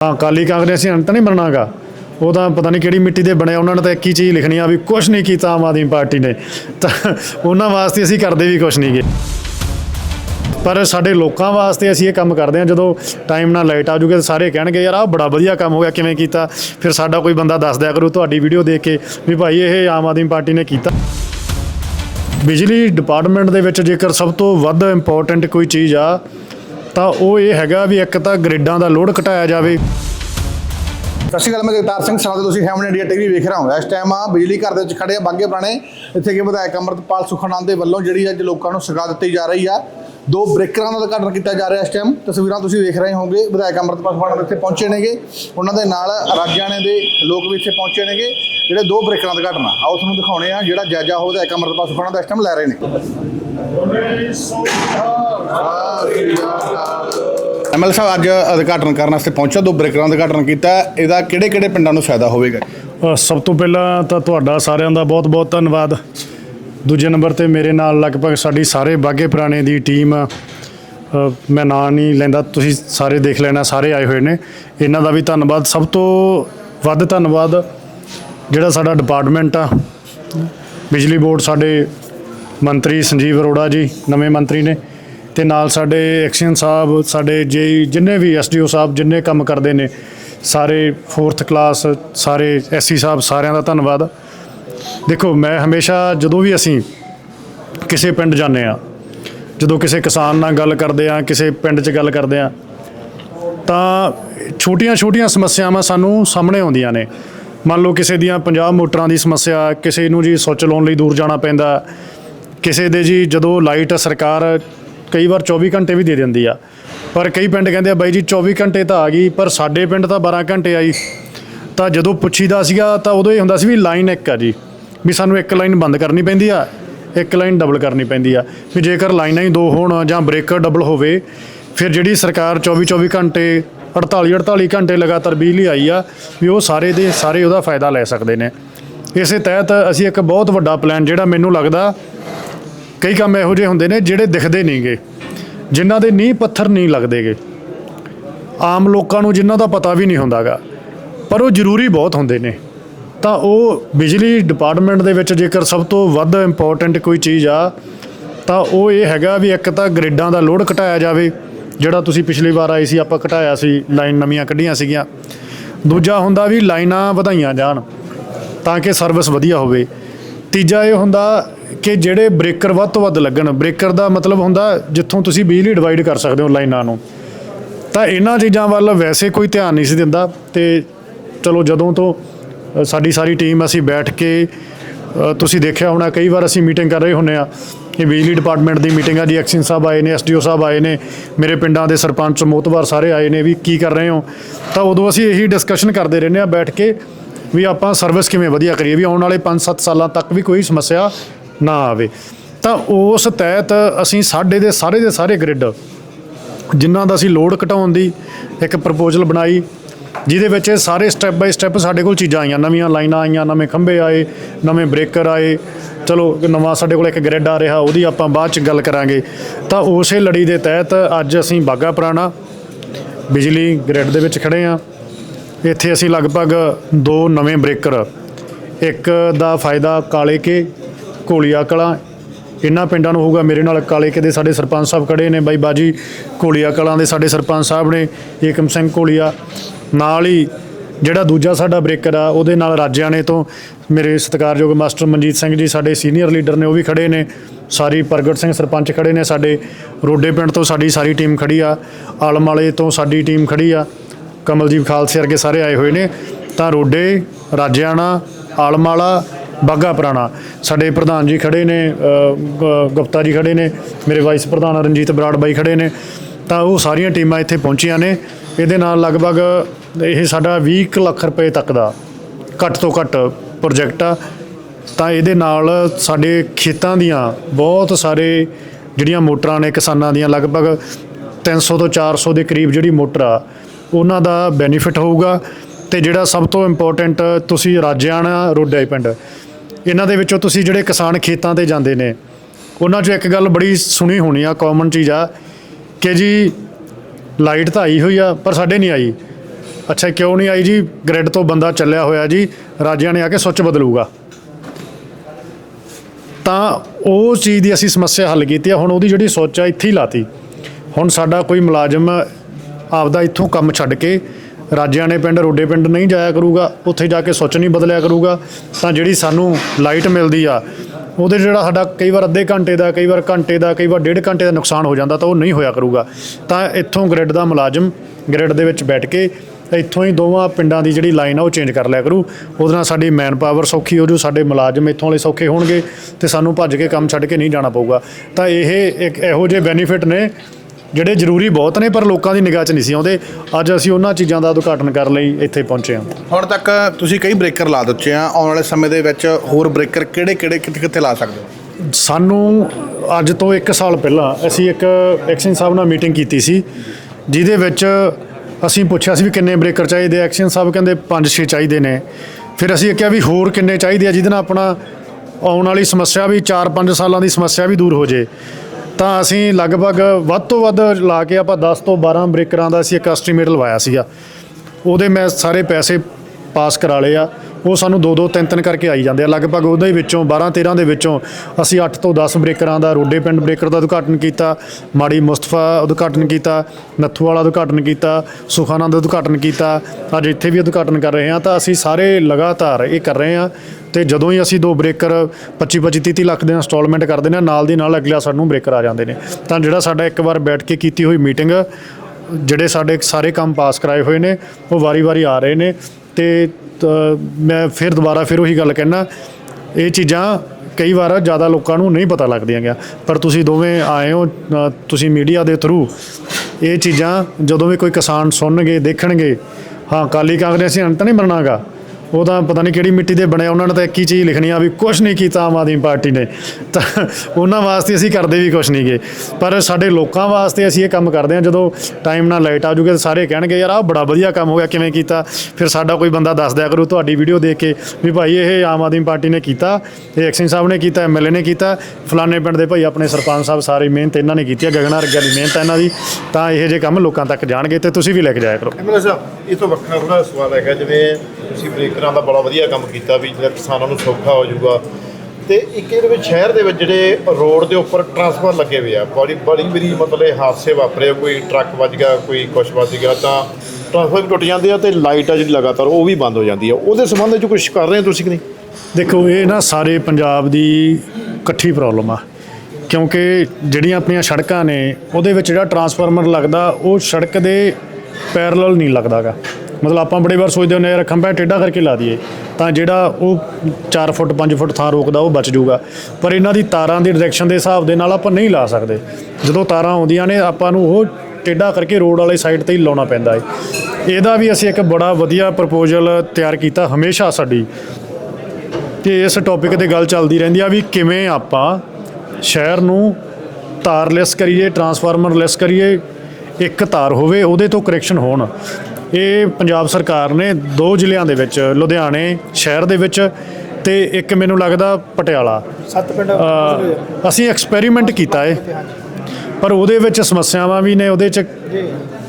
ਹਾਂ ਕਾਲੀ ਕਾਂਗਰਸੀ ਅੰਤ ਨਹੀਂ ਬਣਨਾਗਾ ਉਹ ਤਾਂ ਪਤਾ ਨਹੀਂ ਕਿਹੜੀ ਮਿੱਟੀ ਦੇ ਬਣਿਆ, ਉਹਨਾਂ ਨੇ ਤਾਂ ਇੱਕ ਹੀ ਚੀਜ਼ ਲਿਖਣੀ ਆ ਵੀ ਕੁਝ ਨਹੀਂ ਕੀਤਾ ਆਮ ਆਦਮੀ ਪਾਰਟੀ ਨੇ। ਤਾਂ ਉਹਨਾਂ ਵਾਸਤੇ ਅਸੀਂ ਕਰਦੇ ਵੀ ਕੁਝ ਨਹੀਂਗੇ ਪਰ ਸਾਡੇ ਲੋਕਾਂ ਵਾਸਤੇ ਅਸੀਂ ਇਹ ਕੰਮ ਕਰਦੇ ਹਾਂ ਜਦੋਂ ਟਾਈਮ ਨਾਲ ਲਾਈਟ ਆ ਜੂਗੇ ਤਾਂ ਸਾਰੇ ਕਹਿਣਗੇ, ਯਾਰ ਆਹ ਬੜਾ ਵਧੀਆ ਕੰਮ ਹੋ ਗਿਆ, ਕਿਵੇਂ ਕੀਤਾ? ਫਿਰ ਸਾਡਾ ਕੋਈ ਬੰਦਾ ਦੱਸ ਦਿਆ ਕਰੂ ਤੁਹਾਡੀ ਵੀਡੀਓ ਦੇਖ ਕੇ ਵੀ ਭਾਈ ਇਹ ਆਮ ਆਦਮੀ ਪਾਰਟੀ ਨੇ ਕੀਤਾ। ਬਿਜਲੀ ਡਿਪਾਰਟਮੈਂਟ ਦੇ ਵਿੱਚ ਜੇਕਰ ਸਭ ਤੋਂ ਵੱਧ ਇੰਪੋਰਟੈਂਟ ਕੋਈ ਚੀਜ਼ ਆ ਤਾਂ ਉਹ ਇਹ ਹੈਗਾ ਵੀ ਇੱਕ ਤਾਂ ਗ੍ਰਿਡਾਂ ਦਾ ਲੋਡ ਘਟਾਇਆ ਜਾਵੇ। ਸਤਿ ਸ਼੍ਰੀ ਅਕਾਲ, ਮੈਂ ਜਗਤਾਰ ਸਿੰਘ ਸਾਹ ਤੁਸੀਂ ਹੈਵਨ ਇੰਡੀਆ ਟੀਵੀ ਵੇਖ ਰਹੇ ਹੋ। ਇਸ ਟਾਈਮ ਆ ਬਿਜਲੀ ਘਰ ਦੇ ਵਿੱਚ ਖੜੇ ਆ, ਬਾਗੇ ਪੁਰਾਣੇ। ਇੱਥੇ ਕਿ ਵਿਧਾਇਕ ਅਮਰਤਪਾਲ ਸੁਖਨਾਨੰਦ ਦੇ ਵੱਲੋਂ ਜਿਹੜੀ ਅੱਜ ਲੋਕਾਂ ਨੂੰ ਸਗਾ ਦਿੱਤੀ ਜਾ ਰਹੀ ਆ, ਦੋ ਬ੍ਰੇਕਰਾਂ ਦਾ ਉਦਘਾਟਨ ਕੀਤਾ ਜਾ ਰਿਹਾ ਇਸ ਟਾਈਮ ਤਸਵੀਰਾਂ ਤੁਸੀਂ ਵੇਖ ਰਹੇ ਹੋਵੋਗੇ, ਵਿਧਾਇਕ ਅਮਰਤਪਾਲ ਸੁਖਨਾਨੰਦ ਇੱਥੇ ਪਹੁੰਚੇ ਨੇਗੇ। ਉਹਨਾਂ ਦੇ ਨਾਲ ਰਾਜਾਣੇ ਦੇ ਲੋਕ ਵੀ ਇੱਥੇ ਪਹੁੰਚੇ ਨੇਗੇ। ਜਿਹੜੇ ਦੋ ਬ੍ਰੇਕਰਾਂ ਦਾ ਉਦਘਾਟਨ ਆਓ ਤੁਹਾਨੂੰ ਦਿਖਾਉਣੇ ਆ ਜਿਹੜਾ ਜਾਇਜ਼ਾ ਉਹ ਵਿਧਾਇਕ ਅਮਰਤਪਾਲ ਦਾ ਇਸ ਟਾਈਮ ਲੈ ਰਹੇ ਨੇ। ਐਮਐਲ ਸਾਹਿਬ, ਅੱਜ ਉਦਘਾਟਨ ਕਰਨ ਵਾਸਤੇ ਪਹੁੰਚਿਆ, ਦੋ ਬ੍ਰੇਕਰਾਂ ਦਾ ਉਦਘਾਟਨ ਕੀਤਾ। ਇਹਦਾ ਕਿਹੜੇ ਕਿਹੜੇ ਪਿੰਡਾਂ ਨੂੰ ਫਾਇਦਾ ਹੋਵੇਗਾ? ਸਭ ਤੋਂ ਪਹਿਲਾਂ ਤਾਂ ਤੁਹਾਡਾ ਸਾਰਿਆਂ ਦਾ ਬਹੁਤ-ਬਹੁਤ ਧੰਨਵਾਦ। ਦੂਜੇ ਨੰਬਰ ਤੇ ਮੇਰੇ ਨਾਲ ਲਗਭਗ ਸਾਡੀ ਸਾਰੇ ਬਾਗੇ ਪੁਰਾਣੇ ਦੀ ਟੀਮ ਮੈਂ ਨਾਂ ਨਹੀਂ ਲੈਂਦਾ, ਤੁਸੀਂ ਸਾਰੇ ਦੇਖ ਲੈਣਾ, ਸਾਰੇ ਆਏ ਹੋਏ ਨੇ। ਇਹਨਾਂ ਦਾ ਵੀ ਧੰਨਵਾਦ। ਸਭ ਤੋਂ ਵੱਧ ਧੰਨਵਾਦ ਜਿਹੜਾ ਸਾਡਾ ਡਿਪਾਰਟਮੈਂਟ ਆ, ਬਿਜਲੀ ਬੋਰਡ ਸਾਡੇ ਮੰਤਰੀ ਸੰਜੀਵ ਅਰੋੜਾ ਜੀ, ਨਵੇਂ ਮੰਤਰੀ ਨੇ ਤੇ ਨਾਲ ਸਾਡੇ ਐਕਸ਼ਨ ਸਾਹਿਬ, ਸਾਡੇ ਜੇ ਜਿੰਨੇ ਵੀ ਐਸਡੀਓ ਸਾਹਿਬ ਜਿੰਨੇ ਕੰਮ ਕਰਦੇ ਨੇ, ਸਾਰੇ 4th ਕਲਾਸ, ਸਾਰੇ ਐਸਸੀ ਸਾਹਿਬ ਸਾਰਿਆਂ ਦਾ ਧੰਨਵਾਦ। ਦੇਖੋ, ਮੈਂ ਹਮੇਸ਼ਾ ਜਦੋਂ ਵੀ ਅਸੀਂ ਕਿਸੇ ਪਿੰਡ ਜਾਂਦੇ ਆ ਜਦੋਂ ਕਿਸੇ ਕਿਸਾਨ ਨਾਲ ਗੱਲ ਕਰਦੇ ਆ ਕਿਸੇ ਪਿੰਡ 'ਚ ਗੱਲ ਕਰਦੇ ਆ ਤਾਂ ਛੋਟੀਆਂ-ਛੋਟੀਆਂ ਸਮੱਸਿਆਵਾਂ ਸਾਨੂੰ ਸਾਹਮਣੇ ਆਉਂਦੀਆਂ ਨੇ। ਮੰਨ ਲਓ ਕਿਸੇ ਦੀਆਂ 50 ਮੋਟਰਾਂ ਦੀ ਸਮੱਸਿਆ, ਕਿਸੇ ਨੂੰ ਜੀ ਸੁੱਚ ਲਾਉਣ ਲਈ ਦੂਰ ਜਾਣਾ ਪੈਂਦਾ ਕਿਸੇ ਦੇ ਜੀ ਜਦੋਂ ਲਾਈਟ ਸਰਕਾਰ ਕਈ ਵਾਰ 24 ਘੰਟੇ ਵੀ ਦੇ ਦਿੰਦੀ ਆ, ਪਰ ਕਈ ਪਿੰਡ ਕਹਿੰਦੇ ਆ, ਬਾਈ ਜੀ 24 ਘੰਟੇ ਤਾਂ ਆ ਗਈ, ਪਰ ਸਾਡੇ ਪਿੰਡ ਤਾਂ 12 ਘੰਟੇ ਆਈ। ਤਾਂ ਜਦੋਂ ਪੁੱਛੀਦਾ ਸੀਗਾ ਤਾਂ ਉਦੋਂ ਇਹ ਹੁੰਦਾ ਸੀ ਵੀ ਲਾਈਨ ਇੱਕ ਆ ਜੀ, ਵੀ ਸਾਨੂੰ ਇੱਕ ਲਾਈਨ ਬੰਦ ਕਰਨੀ ਪੈਂਦੀ ਆ, ਇੱਕ ਲਾਈਨ ਡਬਲ ਕਰਨੀ ਪੈਂਦੀ ਆ, ਵੀ ਜੇਕਰ ਲਾਈਨਾਂ ਹੀ ਦੋ ਹੋਣ ਜਾਂ ਬ੍ਰੇਕਰ ਡਬਲ ਹੋਵੇ, ਫਿਰ ਜਿਹੜੀ ਸਰਕਾਰ 24 24 ਘੰਟੇ 48 48 ਘੰਟੇ ਲਗਾਤਾਰ ਬਿਜਲੀ ਆਈ ਆ, ਵੀ ਉਹ ਸਾਰੇ ਦੇ ਸਾਰੇ ਉਹਦਾ ਫਾਇਦਾ ਲੈ ਸਕਦੇ ਨੇ। ਇਸੇ ਤਹਿਤ ਅਸੀਂ ਇੱਕ ਬਹੁਤ ਵੱਡਾ ਪਲਾਨ ਜਿਹੜਾ ਮੈਨੂੰ ਲੱਗਦਾ ਕਈ ਕੰਮ ਇਹੋ ਜਿਹੇ ਹੁੰਦੇ ਨੇ ਜਿਹੜੇ ਦਿਖਦੇ ਨਹੀਂਗੇ ਜਿਨ੍ਹਾਂ ਦੇ ਨੀਂਹ ਪੱਥਰ ਨਹੀਂ ਲੱਗਦੇਗੇ ਆਮ ਲੋਕਾਂ ਨੂੰ ਜਿਨ੍ਹਾਂ ਦਾ ਪਤਾ ਵੀ ਨਹੀਂ ਹੁੰਦਾਗਾ ਪਰ ਉਹ ਜ਼ਰੂਰੀ ਬਹੁਤ ਹੁੰਦੇ ਨੇ। ਤਾਂ ਉਹ ਬਿਜਲੀ ਡਿਪਾਰਟਮੈਂਟ ਦੇ ਵਿੱਚ ਜੇਕਰ ਸਭ ਤੋਂ ਵੱਧ ਇੰਪੋਰਟੈਂਟ ਕੋਈ ਚੀਜ਼ ਆ, ਤਾਂ ਉਹ ਇਹ ਹੈਗਾ ਵੀ ਇੱਕ ਤਾਂ ਗ੍ਰਿਡਾਂ ਦਾ ਲੋਡ ਘਟਾਇਆ ਜਾਵੇ, ਜਿਹੜਾ ਤੁਸੀਂ ਪਿਛਲੀ ਵਾਰ ਆਏ ਸੀ, ਆਪਾਂ ਘਟਾਇਆ ਸੀ, ਲਾਈਨ ਨਵੀਆਂ ਕੱਢੀਆਂ ਸੀਗੀਆਂ। ਦੂਜਾ ਹੁੰਦਾ ਵੀ ਲਾਈਨਾਂ ਵਧਾਈਆਂ ਜਾਣ, ਤਾਂ ਕਿ ਸਰਵਿਸ ਵਧੀਆ ਹੋਵੇ। ਤੀਜਾ ਇਹ ਹੁੰਦਾ ਕਿ ਜਿਹੜੇ ਬ੍ਰੇਕਰ ਵੱਧ ਤੋਂ ਵੱਧ ਲੱਗਣ, ਬ੍ਰੇਕਰ ਦਾ ਮਤਲਬ ਹੁੰਦਾ ਜਿੱਥੋਂ ਤੁਸੀਂ ਬਿਜਲੀ ਡਿਵਾਈਡ ਕਰ ਸਕਦੇ ਹੋ ਲਾਈਨਾਂ ਨੂੰ। ਤਾਂ ਇਹਨਾਂ ਚੀਜ਼ਾਂ ਵੱਲ ਵੈਸੇ ਕੋਈ ਧਿਆਨ ਨਹੀਂ ਸੀ ਦਿੰਦਾ ਤੇ ਚਲੋ ਜਦੋਂ ਤੋਂ ਸਾਡੀ ਸਾਰੀ ਟੀਮ ਅਸੀਂ ਬੈਠ ਕੇ ਤੁਸੀਂ ਦੇਖਿਆ ਹੋਣਾ ਕਈ ਵਾਰ ਅਸੀਂ ਮੀਟਿੰਗ ਕਰ ਰਹੇ ਹੁੰਨੇ ਆ ਇਹ ਬਿਜਲੀ ਡਿਪਾਰਟਮੈਂਟ ਦੀ ਮੀਟਿੰਗ ਆ, ਜੀ ਐਕਸ਼ਨ ਸਾਹਿਬ ਆਏ ਨੇ, ਐਸਡੀਓ ਸਾਹਿਬ ਆਏ ਨੇ, ਮੇਰੇ ਪਿੰਡਾਂ ਦੇ ਸਰਪੰਚ ਮੋਤਬਾਰ ਸਾਰੇ ਆਏ ਨੇ ਵੀ ਕੀ ਕਰ ਰਹੇ ਹੋ? ਤਾਂ ਉਦੋਂ ਅਸੀਂ ਇਹੀ ਡਿਸਕਸ਼ਨ ਕਰਦੇ ਰਹਿੰਦੇ ਆ ਬੈਠ ਕੇ ਵੀ ਆਪਾਂ ਸਰਵਿਸ ਕਿਵੇਂ ਵਧੀਆ ਕਰੀਏ, ਵੀ ਆਉਣ ਵਾਲੇ 5-7 ਸਾਲਾਂ ਤੱਕ ਵੀ ਕੋਈ ਸਮੱਸਿਆ ਨਾ ਆਵੇ। ਤਾਂ ਉਸ ਤਹਿਤ ਅਸੀਂ ਸਾਡੇ ਦੇ ਸਾਰੇ ਦੇ ਸਾਰੇ ਗ੍ਰਿਡ ਜਿਨ੍ਹਾਂ ਦਾ ਅਸੀਂ ਲੋਡ ਘਟਾਉਣ ਦੀ ਇੱਕ ਪ੍ਰਪੋਜ਼ਲ ਬਣਾਈ, ਜਿਹਦੇ ਵਿੱਚ ਸਾਰੇ ਸਟੈਪ ਬਾਈ ਸਟੈਪ ਸਾਡੇ ਕੋਲ ਚੀਜ਼ਾਂ ਆਈਆਂ। ਨਵੀਆਂ ਲਾਈਨਾਂ ਆਈਆਂ, ਨਵੇਂ ਖੰਭੇ ਆਏ, ਨਵੇਂ ਬ੍ਰੇਕਰ ਆਏ। ਚਲੋ, ਨਵਾਂ ਸਾਡੇ ਕੋਲ ਇੱਕ ਗ੍ਰਿਡ ਆ ਰਿਹਾ, ਉਹਦੀ ਆਪਾਂ ਬਾਅਦ ਚ ਗੱਲ ਕਰਾਂਗੇ। ਤਾਂ ਉਸੇ ਲੜੀ ਦੇ ਤਹਿਤ ਅੱਜ ਅਸੀਂ ਬਾਗਾ ਪੁਰਾਣਾ ਬਿਜਲੀ ਗ੍ਰਿਡ ਦੇ ਵਿੱਚ ਖੜੇ ਆ। ਇੱਥੇ ਅਸੀਂ ਲਗਭਗ ਦੋ ਨਵੇਂ ਬ੍ਰੇਕਰ ਇੱਕ ਦਾ ਫਾਇਦਾ ਕਾਲੇ ਕੇ ਘੋਲੀਆ ਕਲਾਂ ਇਹਨਾਂ ਪਿੰਡਾਂ ਨੂੰ ਹੋਊਗਾ ਮੇਰੇ ਨਾਲ ਕਾਲੇ ਕੇ ਦੇ ਸਾਡੇ ਸਰਪੰਚ ਸਾਹਿਬ ਖੜੇ ਨੇ। ਬਾਈ ਬਾਜੀ ਘੋਲੀਆ ਕਲਾਂ ਦੇ ਸਾਡੇ ਸਰਪੰਚ ਸਾਹਿਬ ਨੇ, ਏਕਮ ਸਿੰਘ ਘੋਲੀਆ ਨਾਲ ਹੀ ਜਿਹੜਾ ਦੂਜਾ ਸਾਡਾ ਬ੍ਰੇਕਰ ਆ, ਉਹਦੇ ਨਾਲ ਰਾਜਿਆਣੇ ਤੋਂ ਮੇਰੇ ਸਤਿਕਾਰਯੋਗ ਮਾਸਟਰ ਮਨਜੀਤ ਸਿੰਘ ਜੀ, ਸਾਡੇ ਸੀਨੀਅਰ ਲੀਡਰ ਨੇ, ਉਹ ਵੀ ਖੜੇ ਨੇ। ਸਾਰੀ ਪ੍ਰਗਟ ਸਿੰਘ ਸਰਪੰਚ ਖੜੇ ਨੇ ਸਾਡੇ। ਰੋਡੇ ਪਿੰਡ ਤੋਂ ਸਾਡੀ ਸਾਰੀ ਟੀਮ ਖੜੀ ਆ। ਆਲਮ ਵਾਲੇ ਤੋਂ ਸਾਡੀ ਟੀਮ ਖੜੀ ਆ। ਕਮਲਜੀਤ ਖਾਲਸੇ ਵਰਗੇ ਸਾਰੇ ਆਏ ਹੋਏ ਨੇ। ਤਾਂ ਰੋਡੇ, ਰਾਜਿਆਣਾ, ਆਲਮ ਵਾਲਾ ਬਾਗਾ ਪੁਰਾਣਾ। ਸਾਡੇ ਪ੍ਰਧਾਨ ਜੀ ਖੜੇ ਨੇ ਗੁਪਤਾ ਜੀ ਖੜੇ ਨੇ, ਮੇਰੇ ਵਾਈਸ ਪ੍ਰਧਾਨ ਰਣਜੀਤ ਬਰਾੜ ਬਾਈ ਖੜੇ ਨੇ। ਤਾਂ ਉਹ ਸਾਰੀਆਂ ਟੀਮਾਂ ਇੱਥੇ ਪਹੁੰਚੀਆਂ ਨੇ। ਇਹਦੇ ਨਾਲ ਲਗਭਗ ਇਹ ਸਾਡਾ 20 ਕੁ ਲੱਖ ਰੁਪਏ ਤੱਕ ਦਾ ਘੱਟ ਤੋਂ ਘੱਟ ਪ੍ਰੋਜੈਕਟ ਆ। ਤਾਂ ਇਹਦੇ ਨਾਲ ਸਾਡੇ ਖੇਤਾਂ ਦੀਆਂ ਬਹੁਤ ਸਾਰੇ ਜਿਹੜੀਆਂ ਮੋਟਰਾਂ ਨੇ ਕਿਸਾਨਾਂ ਦੀਆਂ, ਲਗਭਗ 300 ਤੋਂ 400 ਦੇ ਕਰੀਬ ਜਿਹੜੀ ਮੋਟਰ ਆ, ਉਹਨਾਂ ਦਾ ਬੈਨੀਫਿਟ ਹੋਊਗਾ। ਤੇ ਜਿਹੜਾ ਸਭ ਤੋਂ ਇੰਪੋਰਟੈਂਟ ਤੁਸੀਂ ਰਾਜਿਆਣਾ ਰੋਡਾ ਪਿੰਡ ਇਹਨਾਂ ਦੇ ਵਿੱਚੋਂ ਤੁਸੀਂ ਜਿਹੜੇ ਕਿਸਾਨ ਖੇਤਾਂ ਤੇ ਜਾਂਦੇ ਨੇ, ਉਹਨਾਂ 'ਚੋਂ ਇੱਕ ਗੱਲ ਬੜੀ ਸੁਣੀ ਹੋਣੀ ਆ ਕਾਮਨ ਚੀਜ਼ ਆ ਕਿ ਜੀ ਲਾਈਟ ਤਾਂ ਆਈ ਹੋਈ ਆ, ਪਰ ਸਾਡੇ ਨਹੀਂ ਆਈ। ਅੱਛਾ, ਕਿਉਂ ਨਹੀਂ ਆਈ ਜੀ? ਗ੍ਰਿਡ ਤੋਂ ਬੰਦਾ ਚੱਲਿਆ ਹੋਇਆ ਜੀ, ਰਾਜਿਆਂ ਨੇ ਆ ਕੇ ਸੁੱਚ ਬਦਲੂਗਾ। ਤਾਂ ਉਹ ਚੀਜ਼ ਦੀ ਅਸੀਂ ਸਮੱਸਿਆ ਹੱਲ ਕੀਤੀ ਆ, ਹੁਣ ਉਹਦੀ ਜਿਹੜੀ ਸੋਚ ਆ, ਇੱਥੇ ਹੀ ਲਾਤੀ। ਹੁਣ ਸਾਡਾ ਕੋਈ ਮੁਲਾਜ਼ਮ ਆਪਦਾ ਇੱਥੋਂ ਕੰਮ ਛੱਡ ਕੇ ਰਾਜਿਆਂ ਨੇ ਪਿੰਡ, ਰੋਡੇ ਪਿੰਡ ਨਹੀਂ ਜਾਇਆ ਕਰੂਗਾ, ਉੱਥੇ ਜਾ ਕੇ ਸੁੱਚ ਨਹੀਂ ਬਦਲਿਆ ਕਰੂਗਾ, ਤਾਂ ਜਿਹੜੀ ਸਾਨੂੰ ਲਾਈਟ ਮਿਲਦੀ ਆ, ਉਹਦੇ ਜਿਹੜਾ ਸਾਡਾ ਕਈ ਵਾਰ ਅੱਧੇ ਘੰਟੇ ਦਾ, ਕਈ ਵਾਰ ਘੰਟੇ ਦਾ, ਕਈ ਵਾਰ ਡੇਢ ਘੰਟੇ ਦਾ ਨੁਕਸਾਨ ਹੋ ਜਾਂਦਾ, ਤਾਂ ਉਹ ਨਹੀਂ ਹੋਇਆ ਕਰੂਗਾ। ਤਾਂ ਇੱਥੋਂ ਗ੍ਰਿਡ ਦਾ ਮੁਲਾਜ਼ਮ ਗ੍ਰਿਡ ਦੇ ਵਿੱਚ ਬੈਠ ਕੇ ਇੱਥੋਂ ਹੀ ਦੋਵਾਂ ਪਿੰਡਾਂ ਦੀ ਜਿਹੜੀ ਲਾਈਨ ਆ, ਉਹ ਚੇਂਜ ਕਰ ਲਿਆ ਕਰੂ। ਉਹਦੇ ਨਾਲ ਸਾਡੀ ਮੈਨ ਪਾਵਰ ਸੌਖੀ ਹੋ ਜੂ, ਸਾਡੇ ਮੁਲਾਜ਼ਮ ਇੱਥੋਂ ਵਾਲੇ ਸੌਖੇ ਹੋਣਗੇ, ਤੇ ਸਾਨੂੰ ਭੱਜ ਕੇ ਕੰਮ ਛੱਡ ਕੇ ਨਹੀਂ ਜਾਣਾ ਪਊਗਾ। ਤਾਂ ਇਹ ਇੱਕ ਇਹੋ ਜਿਹੇ ਬੈਨੀਫਿਟ ਨੇ ਜਿਹੜੇ ਜ਼ਰੂਰੀ ਬਹੁਤ ਨੇ ਪਰ ਲੋਕਾਂ ਦੀ ਨਿਗਾਹ 'ਚ ਨਹੀਂ ਸੀ ਆਉਂਦੇ। ਅੱਜ ਅਸੀਂ ਉਹਨਾਂ ਚੀਜ਼ਾਂ ਦਾ ਉਦਘਾਟਨ ਕਰਨ ਲਈ ਇੱਥੇ ਪਹੁੰਚੇ ਹਾਂ। ਹੁਣ ਤੱਕ ਤੁਸੀਂ ਕਈ ਬ੍ਰੇਕਰ ਲਾ ਦਿੱਤੇ ਆ। ਆਉਣ ਵਾਲੇ ਸਮੇਂ ਦੇ ਵਿੱਚ ਹੋਰ ਬ੍ਰੇਕਰ ਕਿਹੜੇ ਕਿਹੜੇ ਕਿੱਥੇ ਕਿੱਥੇ ਲਾ ਸਕਦੇ ਹੋ? ਸਾਨੂੰ ਅੱਜ ਤੋਂ 1 ਸਾਲ ਪਹਿਲਾਂ ਅਸੀਂ ਇੱਕ ਐਕਸ਼ਨ ਸਾਹਿਬ ਨਾਲ ਮੀਟਿੰਗ ਕੀਤੀ ਸੀ ਜਿਹਦੇ ਵਿੱਚ ਅਸੀਂ ਪੁੱਛਿਆ ਸੀ ਵੀ ਕਿੰਨੇ ਬ੍ਰੇਕਰ ਚਾਹੀਦੇ। ਐਕਸ਼ਨ ਸਾਹਿਬ ਕਹਿੰਦੇ 5-6 ਚਾਹੀਦੇ ਨੇ। ਫਿਰ ਅਸੀਂ ਇਹ ਕਿਹਾ ਵੀ ਹੋਰ ਕਿੰਨੇ ਚਾਹੀਦੇ ਆ ਜਿਹਦੇ ਨਾਲ ਆਪਣਾ ਆਉਣ ਵਾਲੀ ਸਮੱਸਿਆ ਵੀ 4-5 ਸਾਲਾਂ ਦੀ ਸਮੱਸਿਆ ਵੀ ਦੂਰ ਹੋ ਜੇ। ਤਾਂ ਅਸੀਂ ਲਗਭਗ ਵੱਧ ਤੋਂ ਵੱਧ ਲਾ ਕੇ ਆਪਾਂ 10 ਤੋਂ 12 ਬ੍ਰੇਕਰਾਂ ਦਾ ਅਸੀਂ ਇੱਕ ਐਸਟੀਮੇਟ ਲਵਾਇਆ ਸੀਗਾ। ਉਹਦੇ ਮੈਂ ਸਾਰੇ ਪੈਸੇ ਪਾਸ ਕਰਾ ਲਏ ਆ। ਉਹ ਸਾਨੂੰ 2-2 3-3 ਕਰਕੇ ਆਈ ਜਾਂਦੇ ਆ। ਲਗਭਗ ਉਹਦੇ ਵਿੱਚੋਂ 12-13 ਦੇ ਵਿੱਚੋਂ ਅਸੀਂ 8 ਤੋਂ 10 ਬ੍ਰੇਕਰਾਂ ਦਾ ਰੋਡੇ ਪਿੰਡ ਬ੍ਰੇਕਰ ਦਾ ਉਦਘਾਟਨ ਕੀਤਾ, ਮਾੜੀ ਮੁਸਤਫਾ ਉਦਘਾਟਨ ਕੀਤਾ ਨੱਥੂ ਵਾਲਾ ਉਦਘਾਟਨ ਕੀਤਾ, ਸੁਖਾਨੰਦ ਦਾ ਉਦਘਾਟਨ ਕੀਤਾ। ਅੱਜ ਇੱਥੇ ਵੀ ਉਦਘਾਟਨ ਕਰ ਰਹੇ ਹਾਂ। ਤਾਂ ਅਸੀਂ ਸਾਰੇ ਲਗਾਤਾਰ ਇਹ ਕਰ ਰਹੇ ਹਾਂ। ਤੇ ਜਦੋਂ ਹੀ ਅਸੀਂ ਦੋ ਬ੍ਰੇਕਰ 25-25 30 ਲੱਖ ਦੇ ਇੰਸਟਾਲਮੈਂਟ ਕਰਦੇ ਨੇ ਨਾਲ ਦੀ ਨਾਲ ਅਗਲਾ ਸਾਨੂੰ ਬ੍ਰੇਕਰ ਆ ਜਾਂਦੇ ਨੇ। ਤਾਂ ਜਿਹੜਾ ਸਾਡਾ ਇੱਕ ਵਾਰ ਬੈਠ ਕੇ ਕੀਤੀ ਹੋਈ ਮੀਟਿੰਗ, ਜਿਹੜੇ ਸਾਡੇ ਸਾਰੇ ਕੰਮ ਪਾਸ ਕਰਾਏ ਹੋਏ ਨੇ, ਉਹ ਵਾਰੀ-ਵਾਰੀ ਆ ਰਹੇ ਨੇ। ਤੇ ਮੈਂ ਫਿਰ ਦੁਬਾਰਾ ਫਿਰ ਉਹੀ ਗੱਲ ਕਹਿਣਾ ਇਹ ਚੀਜ਼ਾਂ ਕਈ ਵਾਰ ਜ਼ਿਆਦਾ ਲੋਕਾਂ ਨੂੰ ਨਹੀਂ ਪਤਾ ਲੱਗਦੀਆਂ ਗਿਆ। ਪਰ ਤੁਸੀਂ ਦੋਵੇਂ ਆਏ ਹੋ ਤੁਸੀਂ ਮੀਡੀਆ ਦੇ ਥਰੂ ਇਹ ਚੀਜ਼ਾਂ ਜਦੋਂ ਵੀ ਕੋਈ ਕਿਸਾਨ ਸੁਣਨਗੇ, ਦੇਖਣਗੇ, ਹਾਂ ਕਾਲੀ ਕਾਂਗਰਸੀ ਤਾਂ ਨਹੀਂ ਮਰਨਾਗਾ ਉਹ ਤਾਂ ਪਤਾ ਨਹੀਂ ਕਿਹੜੀ ਮਿੱਟੀ ਦੇ ਬਣਿਆ, ਉਹਨਾਂ ਨੇ ਤਾਂ ਇੱਕ ਹੀ ਚੀਜ਼ ਲਿਖਣੀ ਆ ਵੀ ਕੁਝ ਨਹੀਂ ਕੀਤਾ ਆਮ ਆਦਮੀ ਪਾਰਟੀ ਨੇ। ਤਾਂ ਉਹਨਾਂ ਵਾਸਤੇ ਅਸੀਂ ਕਰਦੇ ਵੀ ਕੁਝ ਨਹੀਂਗੇ ਪਰ ਸਾਡੇ ਲੋਕਾਂ ਵਾਸਤੇ ਅਸੀਂ ਇਹ ਕੰਮ ਕਰਦੇ ਹਾਂ, ਜਦੋਂ ਟਾਈਮ ਨਾਲ ਲਾਈਟ ਆ ਜੂਗੇ ਤਾਂ ਸਾਰੇ ਕਹਿਣਗੇ, ਯਾਰ, ਆਹ ਬੜਾ ਵਧੀਆ ਕੰਮ ਹੋ ਗਿਆ, ਕਿਵੇਂ ਕੀਤਾ? ਫਿਰ ਸਾਡਾ ਕੋਈ ਬੰਦਾ ਦੱਸ ਦਿਆ ਕਰੂ, ਤੁਹਾਡੀ ਵੀਡੀਓ ਦੇਖ ਕੇ ਵੀ ਭਾਈ ਇਹ ਆਮ ਆਦਮੀ ਪਾਰਟੀ ਨੇ ਕੀਤਾ, ਇਹ ਐਕਸ਼ਨ ਸਾਹਿਬ ਨੇ ਕੀਤਾ ਐਮਐਲਏ ਨੇ ਕੀਤਾ, ਫਲਾਣੇ ਪਿੰਡ ਦੇ ਭਾਈ ਆਪਣੇ ਸਰਪੰਚ ਸਾਹਿਬ ਸਾਰੀ ਮਿਹਨਤ ਇਹਨਾਂ ਨੇ ਕੀਤੀ ਹੈ ਗਗਨਾ ਰਗਿਆ ਦੀ ਮਿਹਨਤ ਹੈ ਇਹਨਾਂ ਦੀ, ਤਾਂ ਇਹੋ ਜਿਹੇ ਕੰਮ ਲੋਕਾਂ ਤੱਕ ਜਾਣਗੇ ਤੇ ਤੁਸੀਂ ਵੀ ਲੈ ਕੇ ਜਾਇਆ ਕਰੋ। ਐਮਐਲਏ ਸਾਹਿਬ, ਇਹ ਤੋਂ ਵੱਖਰਾ ਥੋੜਾ ਸਵਾਲ ਹੈਗਾ, ਜਿਵੇਂ ਤੁਸੀਂ ਤਰ੍ਹਾਂ ਦਾ ਬੜਾ ਵਧੀਆ ਕੰਮ ਕੀਤਾ ਵੀ ਜਿਹੜਾ ਕਿਸਾਨਾਂ ਨੂੰ ਸੌਖਾ ਹੋ ਜਾਊਗਾ। ਤੇ ਇੱਕ ਇਹਦੇ ਵਿੱਚ ਸ਼ਹਿਰ ਦੇ ਵਿੱਚ ਜਿਹੜੇ ਰੋਡ ਦੇ ਉੱਪਰ ਟਰਾਂਸਫਰ ਲੱਗੇ ਹੋਏ ਆ, ਬੜੀ ਬੜੀ ਮੇਰੀ ਮਤਲਬ ਇਹ ਹਾਦਸੇ ਵਾਪਰੇ ਕੋਈ ਟਰੱਕ ਵੱਜ ਗਿਆ, ਕੋਈ ਕੁਛ ਵੱਜ ਗਿਆ ਤਾਂ ਟਰਾਂਸਫਰ ਵੀ ਟੁੱਟ ਜਾਂਦੇ ਆ ਤੇ ਲਾਈਟ ਆ ਜਿਹੜੀ ਲਗਾਤਾਰ ਉਹ ਵੀ ਬੰਦ ਹੋ ਜਾਂਦੀ ਆ। ਉਹਦੇ ਸੰਬੰਧ ਵਿੱਚ ਕੁਝ ਕਰ ਰਹੇ ਹੋ ਤੁਸੀਂ ਕਿ ਨਹੀਂ? ਦੇਖੋ, ਇਹ ਨਾ ਸਾਰੇ ਪੰਜਾਬ ਦੀ ਇਕੱਠੀ ਪ੍ਰੋਬਲਮ ਆ। ਕਿਉਂਕਿ ਜਿਹੜੀਆਂ ਆਪਣੀਆਂ ਸੜਕਾਂ ਨੇ, ਉਹਦੇ ਵਿੱਚ ਜਿਹੜਾ ਟਰਾਂਸਫਾਰਮਰ ਲੱਗਦਾ, ਉਹ ਸੜਕ ਦੇ ਪੈਰਲਲ ਨਹੀਂ ਲੱਗਦਾਗਾ। ਮਤਲਬ ਆਪਾਂ ਬੜੇ ਵਾਰ ਸੋਚਦੇ ਹੁੰਦੇ ਯਾਰ ਖੰਭਾ ਟੇਢਾ ਕਰਕੇ ਲਾ ਦਈਏ, ਤਾਂ ਜਿਹੜਾ ਉਹ 4 ਫੁੱਟ 5 ਫੁੱਟ ਥਾਂ ਰੋਕਦਾ, ਉਹ ਬਚ ਜਾਊਗਾ। ਪਰ ਇਹਨਾਂ ਦੀ ਤਾਰਾਂ ਦੀ ਡਾਇਰੈਕਸ਼ਨ ਦੇ ਹਿਸਾਬ ਦੇ ਨਾਲ ਆਪਾਂ ਨਹੀਂ ਲਾ ਸਕਦੇ। ਜਦੋਂ ਤਾਰਾਂ ਆਉਂਦੀਆਂ ਨੇ, ਆਪਾਂ ਨੂੰ ਉਹ ਟੇਢਾ ਕਰਕੇ ਰੋਡ ਵਾਲੇ ਸਾਈਡ ਤੇ ਹੀ ਲਾਉਣਾ ਪੈਂਦਾ ਹੈ ਇਹਦਾ ਵੀ ਅਸੀਂ ਇੱਕ ਬੜਾ ਵਧੀਆ ਪ੍ਰਪੋਜ਼ਲ ਤਿਆਰ ਕੀਤਾ ਹਮੇਸ਼ਾ ਸਾਡੀ। ਤੇ ਇਸ ਟੌਪਿਕ ਤੇ ਗੱਲ ਚੱਲਦੀ ਰਹਿੰਦੀ ਆ ਵੀ ਕਿਵੇਂ ਆਪਾਂ ਸ਼ਹਿਰ ਨੂੰ ਤਾਰਲੈਸ ਕਰੀਏ ਟਰਾਂਸਫਾਰਮਰ ਲੈਸ ਕਰੀਏ, ਇੱਕ ਤਾਰ ਹੋਵੇ, ਉਹਦੇ ਤੋਂ ਕਰੈਕਸ਼ਨ ਹੋਣ। ਇਹ ਪੰਜਾਬ ਸਰਕਾਰ ਨੇ ਦੋ ਜ਼ਿਲ੍ਹਿਆਂ ਦੇ ਵਿੱਚ ਲੁਧਿਆਣੇ ਸ਼ਹਿਰ ਦੇ ਵਿੱਚ ਤੇ ਇੱਕ ਮੈਨੂੰ ਲੱਗਦਾ ਪਟਿਆਲਾ। ਸੱਤ ਪਿੰਡ ਅਸੀਂ ਐਕਸਪੈਰੀਮੈਂਟ ਕੀਤਾ ਏ। ਪਰ ਉਹਦੇ ਵਿੱਚ ਸਮੱਸਿਆਵਾਂ ਵੀ ਨੇ ਉਹਦੇ ਚ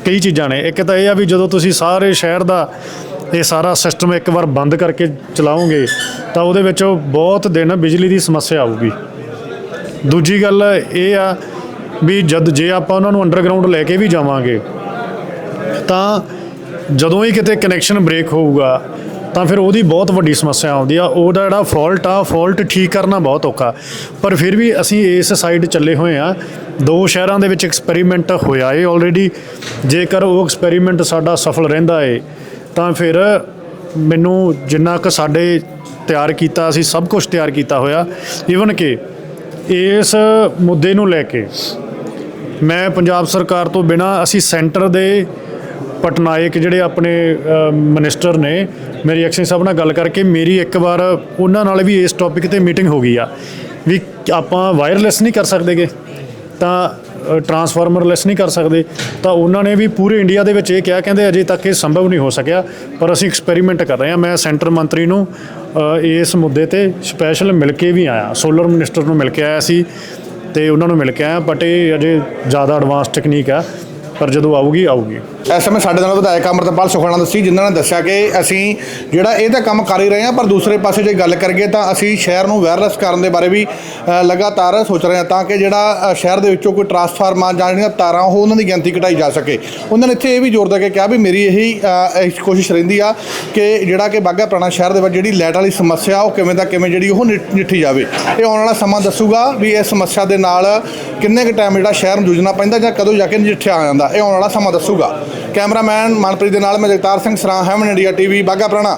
ਕਈ ਚੀਜ਼ਾਂ ਨੇ। ਇੱਕ ਤਾਂ ਇਹ ਆ ਵੀ ਜਦੋਂ ਤੁਸੀਂ ਸਾਰੇ ਸ਼ਹਿਰ ਦਾ ਇਹ ਸਾਰਾ ਸਿਸਟਮ ਇੱਕ ਵਾਰ ਬੰਦ ਕਰਕੇ ਚਲਾਓਗੇ ਤਾਂ ਉਹਦੇ ਵਿੱਚ ਬਹੁਤ ਦਿਨ ਬਿਜਲੀ ਦੀ ਸਮੱਸਿਆ ਆਊਗੀ। ਦੂਜੀ ਗੱਲ ਇਹ ਆ ਵੀ ਜਦ ਜੇ ਆਪਾਂ ਉਹਨਾਂ ਨੂੰ ਅੰਡਰਗਰਾਉਂਡ ਲੈ ਕੇ ਵੀ ਜਾਵਾਂਗੇ ਤਾਂ ਜਦੋਂ ਹੀ ਕਿਤੇ ਕਨੈਕਸ਼ਨ ਬ੍ਰੇਕ ਹੋਊਗਾ, ਤਾਂ ਫਿਰ ਉਹਦੀ ਬਹੁਤ ਵੱਡੀ ਸਮੱਸਿਆ ਆਉਂਦੀ ਆ। ਉਹਦਾ ਜਿਹੜਾ ਫਾਲਟ ਆ ਫਾਲਟ ਠੀਕ ਕਰਨਾ ਬਹੁਤ ਔਖਾ। ਪਰ ਫਿਰ ਵੀ ਅਸੀਂ ਇਸ ਸਾਈਡ ਚੱਲੇ ਹੋਏ ਆ। ਦੋ ਸ਼ਹਿਰਾਂ ਦੇ ਵਿੱਚ ਐਕਸਪੈਰੀਮੈਂਟ ਹੋਇਆ ਏ ਆਲਰੇਡੀ ਜੇਕਰ ਉਹ ਐਕਸਪੈਰੀਮੈਂਟ ਸਾਡਾ ਸਫਲ ਰਹਿੰਦਾ ਏ, ਤਾਂ ਫਿਰ ਮੈਨੂੰ ਜਿੰਨਾ ਕੁ ਸਾਡੇ ਤਿਆਰ ਕੀਤਾ, ਅਸੀਂ ਸਭ ਕੁਝ ਤਿਆਰ ਕੀਤਾ ਹੋਇਆ। ਈਵਨ ਕਿ ਇਸ ਮੁੱਦੇ ਨੂੰ ਲੈ ਕੇ ਮੈਂ ਪੰਜਾਬ ਸਰਕਾਰ ਤੋਂ ਬਿਨਾ ਅਸੀਂ ਸੈਂਟਰ ਦੇ ਪਟਨਾਇਕ ਜਿਹੜੇ ਆਪਣੇ ਅ, ਮਿਨਿਸਟਰ ਨੇ ਮੇਰੀ ਐਕਸ਼ਨ ਸਾਹਿਬ ਨਾਲ ਗੱਲ ਕਰਕੇ ਮੇਰੀ ਇੱਕ ਵਾਰ ਉਹਨਾਂ ਨਾਲ ਵੀ ਇਸ ਟੌਪਿਕ ਤੇ ਮੀਟਿੰਗ ਹੋ ਗਈ ਆ ਵੀ ਆਪਾਂ ਵਾਇਰਲੈਸ ਨਹੀਂ ਕਰ ਸਕਦੇਗੇ ਤਾਂ ਟਰਾਂਸਫਾਰਮਰ ਲੈਸ ਨਹੀਂ ਕਰ ਸਕਦੇ ਤਾਂ ਉਹਨਾਂ ਨੇ ਵੀ ਪੂਰੇ ਇੰਡੀਆ ਦੇ ਵਿੱਚ ਇਹ ਕਿਹਾ ਕਹਿੰਦੇ ਅਜੇ ਤੱਕ ਇਹ ਸੰਭਵ ਨਹੀਂ ਹੋ ਸਕਿਆ ਪਰ ਅਸੀਂ ਐਕਸਪੈਰੀਮੈਂਟ ਕਰ ਰਹੇ ਹਾਂ ਮੈਂ ਸੈਂਟਰ ਮੰਤਰੀ ਨੂੰ ਇਸ ਮੁੱਦੇ ਤੇ ਸਪੈਸ਼ਲ ਮਿਲ ਕੇ ਵੀ ਆਇਆ ਸੋਲਰ ਮਿਨਿਸਟਰ ਨੂੰ ਮਿਲ ਕੇ ਆਇਆ ਸੀ ਤੇ ਉਹਨਾਂ ਨੂੰ ਮਿਲ ਕੇ ਆਇਆ ਬਟ ਇਹ ਅਜੇ ਜ਼ਿਆਦਾ ਐਡਵਾਂਸ ਟੈਕਨੀਕ ਆ ਪਰ ਜਦੋਂ ਆਊਗੀ ਆਊਗੀ। ਇਸ ਸਮੇਂ ਸਾਡੇ ਨਾਲ ਵਿਧਾਇਕ ਅਮਰਤਪਾਲ ਸੁਖਾਨੰਦ ਸੀ, ਜਿਨ੍ਹਾਂ ਨੇ ਦੱਸਿਆ ਕਿ ਅਸੀਂ ਜਿਹੜਾ ਇਹ ਤਾਂ ਕੰਮ ਕਰ ਹੀ ਰਹੇ ਹਾਂ, ਪਰ ਦੂਸਰੇ ਪਾਸੇ ਜੇ ਗੱਲ ਕਰੀਏ ਤਾਂ ਅਸੀਂ ਸ਼ਹਿਰ ਨੂੰ ਵਾਇਰਲੈਸ ਕਰਨ ਦੇ ਬਾਰੇ ਵੀ ਲਗਾਤਾਰ ਸੋਚ ਰਹੇ ਹਾਂ ਤਾਂ ਕਿ ਜਿਹੜਾ ਸ਼ਹਿਰ ਦੇ ਵਿੱਚੋਂ ਕੋਈ ਟਰਾਂਸਫਾਰਮਰ ਜਾਂ ਜਿਹੜੀਆਂ ਤਾਰਾਂ, ਉਹ ਉਹਨਾਂ ਦੀ ਗਿਣਤੀ ਘਟਾਈ ਜਾ ਸਕੇ। ਉਹਨਾਂ ਨੇ ਇੱਥੇ ਇਹ ਵੀ ਜ਼ੋਰ ਦੇ ਕੇ ਕਿਹਾ ਵੀ ਮੇਰੀ ਇਹੀ ਕੋਸ਼ਿਸ਼ ਰਹਿੰਦੀ ਆ ਕਿ ਜਿਹੜਾ ਕਿ ਬਾਗਾ ਪੁਰਾਣਾ ਸ਼ਹਿਰ ਦੇ ਵਿੱਚ ਜਿਹੜੀ ਲਾਈਟ ਵਾਲੀ ਸਮੱਸਿਆ, ਉਹ ਕਿਵੇਂ ਦਾ ਕਿਵੇਂ ਜਿਹੜੀ ਉਹ ਨਿ- ਨਿੱਠੀ ਜਾਵੇ। ਇਹ ਆਉਣ ਵਾਲਾ ਸਮਾਂ ਦੱਸੂਗਾ ਵੀ ਇਸ ਸਮੱਸਿਆ ਦੇ ਨਾਲ ਕਿੰਨੇ ਕੁ ਟਾਈਮ ਜਿਹੜਾ ਸ਼ਹਿਰ ਨੂੰ ਜੂਝਣਾ ਪੈਂਦਾ ਜਾਂ ਕਦੋਂ ਜਾ ਕੇ ਨਜਿੱਠਿਆ ਆ ਜਾਂਦਾ। ਇਹ ਆਉਣ ਵਾਲਾ ਸਮਾਂ ਦੱਸੂਗਾ। ਕੈਮਰਾਮੈਨ ਮਨਪ੍ਰੀਤ ਦੇ ਨਾਲ ਮੈਂ ਜਗਤਾਰ ਸਿੰਘ ਸਰਾਂ ਹੈਮਨ ਇੰਡੀਆ ਟੀਵੀ ਬਾਗਾ ਪੁਰਾਣਾ।